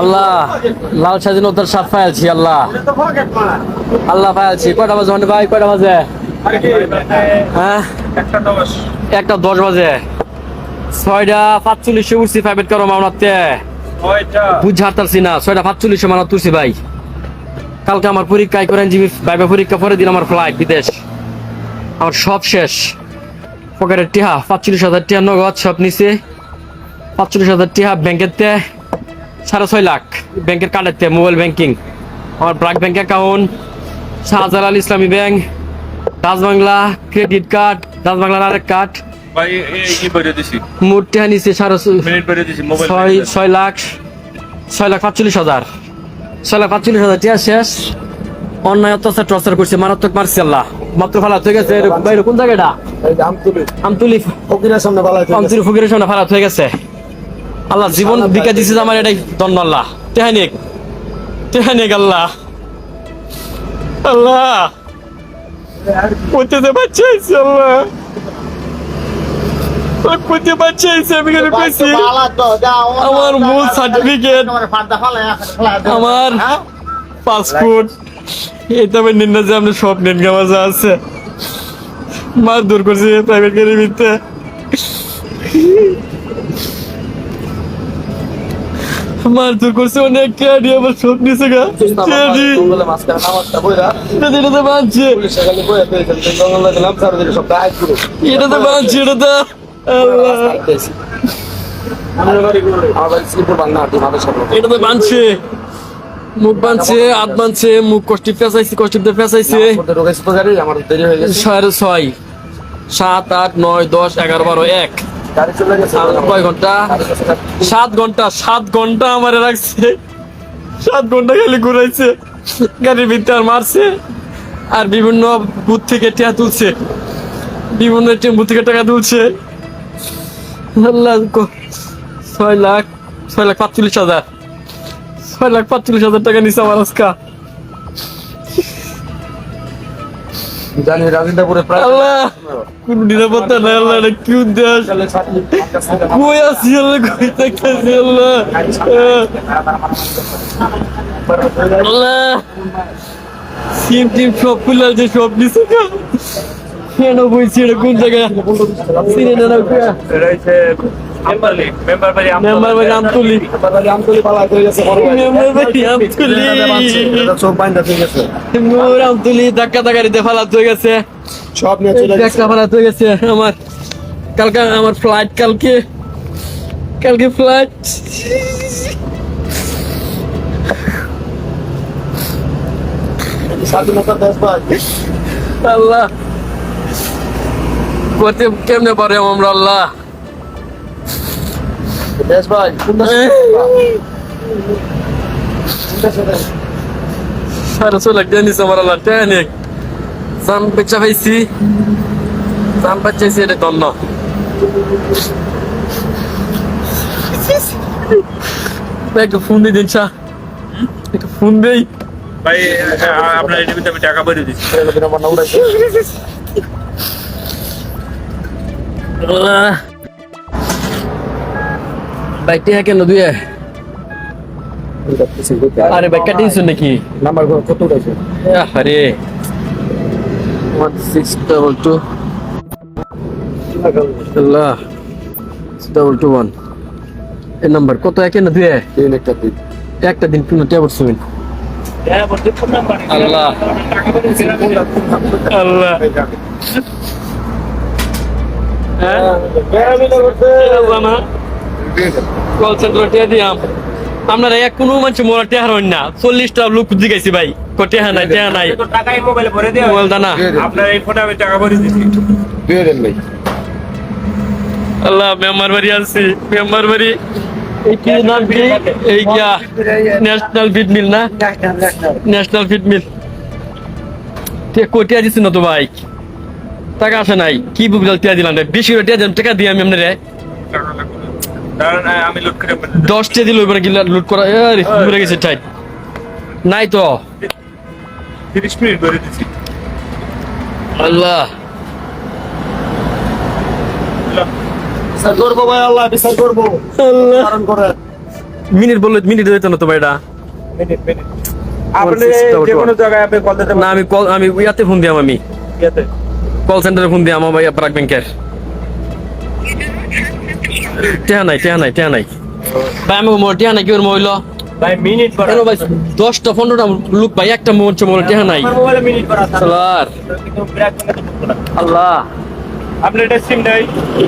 আল্লাহ লাল স্বাধীনতার স্বাদ পাইছি আল্লাহ। আল্লাহ পাইছি কয়টা বাজে মানে ভাই? কয়টা বাজে? হ্যাঁ? একটা দশ বাজে। ছয়টা পাঁচচল্লিশে উঠছি প্রাইভেট করো মামলাতে না ছয়টা পাঁচচল্লিশে মানত তুলছি ভাই। কালকে আমার পরীক্ষায় করেন জিবি ভাইবা পরীক্ষা পরে দিন আমার ফ্লাইট বিদেশ। আমার সব শেষ। পকেটের টিহা পাঁচচল্লিশ হাজার টিহা নগদ সব নিচে পাঁচচল্লিশ হাজার টিহা ব্যাংকের তে সাড়ে ছয় লাখ ব্যাংকের কার্ডের তে মোবাইল ব্যাংকিং। আমার BRAC bank account Shahjalal Islami bank Rajbangla credit card রাজবাংলার আরেক কার্ড। ভাই এই কি বেরিয়ে দিছি। মোট নিচে সাড়ে ছয় ছয় লাখ ছয় লাখ পাঁচচল্লিশ হাজার। ছয় লাখ পাঁচচল্লিশ হাজার টিয়া শেষ। অন্যায় অত্যাচার টর্চার করছে মারাত্মক মারছে আল্লাহ। মাত্র ফালা হয়ে গেছে। বাইরে কোন জায়গাটা? আমতুলি। আমতুলি ফকিরের সামনে ফালা হয়ে গেছে। আল্লাহ জীবন বিকা দিছে আমার এটাই দণ্ড আল্লাহ। তেহানিক তেহানিক আল্লাহ। আল্লাহ। কোথাতে বাচ্চা হয়েছে আল্লাহ। বাচ্চা আমি কেন পেয়েছি আমার মূল সার্টিফিকেট আমার পাসপোর্ট এটা আমি নিন না যে আপনি সব নেন আছে। মার দূর করছি প্রাইভেট ভিতরে। মার দূর করছে অনেক ক্যাডি আমার সব নিচে গা। ক্যাডি। এটা তো বাঁধছে এটা তো বাঁধছে এটা তো এটা তো বাঁধছে মুখ বাঁধছে হাত বাঁধছে মুখ কষ্টি পেঁচাইছে কষ্টিতে পেঁচাইছে। সাড়ে ছয় সাত আট নয় দশ এগারো বারো এক। ঘণ্টা? সাত ঘণ্টা সাত ঘণ্টা আমারে রাখছে। সাত ঘণ্টা খালি ঘুরাইছে, গাড়ির ভিতরে আর মারছে, আর বিভিন্ন বুথ থেকে টিয়া তুলছে। বিভিন্ন বুথ থেকে টাকা তুলছে। ছয় লাখ ছয় লাখ পাঁচচল্লিশ হাজার। ছয় লাখ পাঁচচল্লিশ হাজার টাকা নিছে আমার আজকা। জানি রাজেন্দ্রপুরে প্রায় আল্লাহ কোন নিরাপত্তা নাই আল্লাহ এটা কি কই আছি আল্লাহ কই থাকতেছি আল্লাহ? আল্লাহ সিম টিম সব খুলে আছে সব নিচে কেন বইছি এটা কোন জায়গা চিনে না হয়ে হয়ে ধাক্কা ধাক্কারিতে ফালাত হয়ে গেছে সব ফালাত হয়ে গেছে আমার কালকে আমার ফ্লাইট কালকে কালকে ফ্লাইট আল্লাহ কেমনে পারে আমরা আল্লাহ দেশ ভাই ছয় লাখ দিয়ে নিছে আমার আল্লাহ টেনিক জান বেচা পাইছি জান বাচ্চাইছি এটা দন্ন একটু ফোন দিয়ে দিন চা একটু ফোন দেই ভাই আপনার এটির ভিতরে আমি টাকা বেরিয়ে দিচ্ছি আমার না উড়াইছে। আল্লাহ বাইকটি হ্যাঁ কেন দুয়ে আরে বাইক কাটিয়েছো নাকি নাম্বার কত উড়াইছে আরে ওয়ান সিক্স ডাবল টু আল্লাহ ডাবল টু ওয়ান এই নাম্বার কত একে না দুয়ে তিন একটা দিন একটা দিন কোনো টেবল সুমিন আল্লাহ আল্লাহ হ্যাঁ কল সেন্টার টিয়া দিয়াম। আপনারা এক কোনো মানুষ মোরা টেহার হন না। চল্লিশটা লোক জিগাইছি ভাই। কো টেহা নাই টেহা নাই। টাকাই মোবাইলে ভরে দেওয়া মোবাইল দানা। আপনার এই ফোনে আমি টাকা ভরে দিচ্ছি দিয়ে দেন ভাই। আল্লাহ মেম্বার বাড়ি আছি মেম্বার বাড়ি এই কি নাম কি? এই গিয়া ন্যাশনাল ফিট মিল না? ন্যাশনাল ফিট মিল তে কোটিয়া দিছি না তো ভাই? টাকা আসে নাই। কি বুঝাল টিয়া দিলাম রে? বেশি টিয়া দিলাম টাকা দিয়ে আমি আপনারে টাকা লাগবে না। দাঁড়ান আ- আমি করে দশ গিলা লুট করা আরে মরে গেছে টাইট নাই তো। মিনিট দিচ্ছি আল্লাহ। বিচার করব ভাই আল্লাহ বিচার করব। কারণ করে। মিনিট বললে মিনিট দিত না তোমার এটা মিনিট মিনিট। আপনি যে কোনো জায়গায় আপনি কল দিতে না আমি কল আমি ইয়াতে ফোন দিয়াম আমি। কল সেন্টারে ফোন দিয়াম আমার ভাই ব্রাক ব্যাংকের টেহা নাই টেহা নাই টেহা নাই। ভাই আমি মোর টেহা নাই কি ওর মহিলা? ভাই মিনিট কেন ভাই দশটা পনেরোটা লোক ভাই একটা মোর মোর টেহা নাই। আল্লাহ। আপনি এটা সিম নাই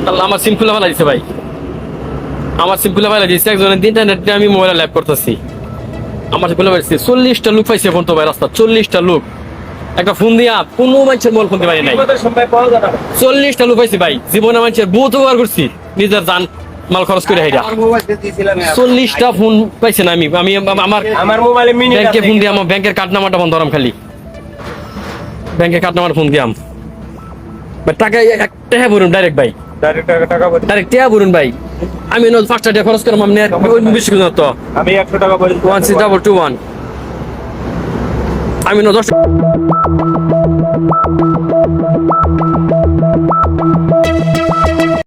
আল্লাহ আমার সিম খুলে ফেলা দিছে ভাই। আমার সিম খুলে ফেলা দিয়েছে একজনের দিয়ে আমি মোবাইলে ল্যাপ করতেছি। আমার খুলে ফেলাইছে চল্লিশটা লোক পাইছে এখন তো ভাই রাস্তা। চল্লিশটা লোক। একটা ফোন দিয়া কোনো মানুষের মোবাইল ফোন দিয়ে পারি নাই। চল্লিশটা লোক পাইছে ভাই। জীবনে মানুষের বহুত উপকার করছি। নিজের জান মাল খরচ করে হাইরা। চল্লিশটা ফোন পাইছে না আমি আমি আমার আমার মোবাইলে ব্যাংকে ফোন দিয়ে আমার ব্যাংকের কার্ড নাম্বারটা বন্ধ করাম খালি। ব্যাংকের কার্ড নাম্বার ফোন দিয়াম। টাকা একটা হ্যাঁ বলুন ডাইরেক্ট ভাই। ডাইরেক্ট টাকা ভাই। আমি ন পাঁচটা টাকা খরচ করলাম আপনি আর বেশি কিছু তো আমি একশো টাকা বলি one six double two one আমি দশ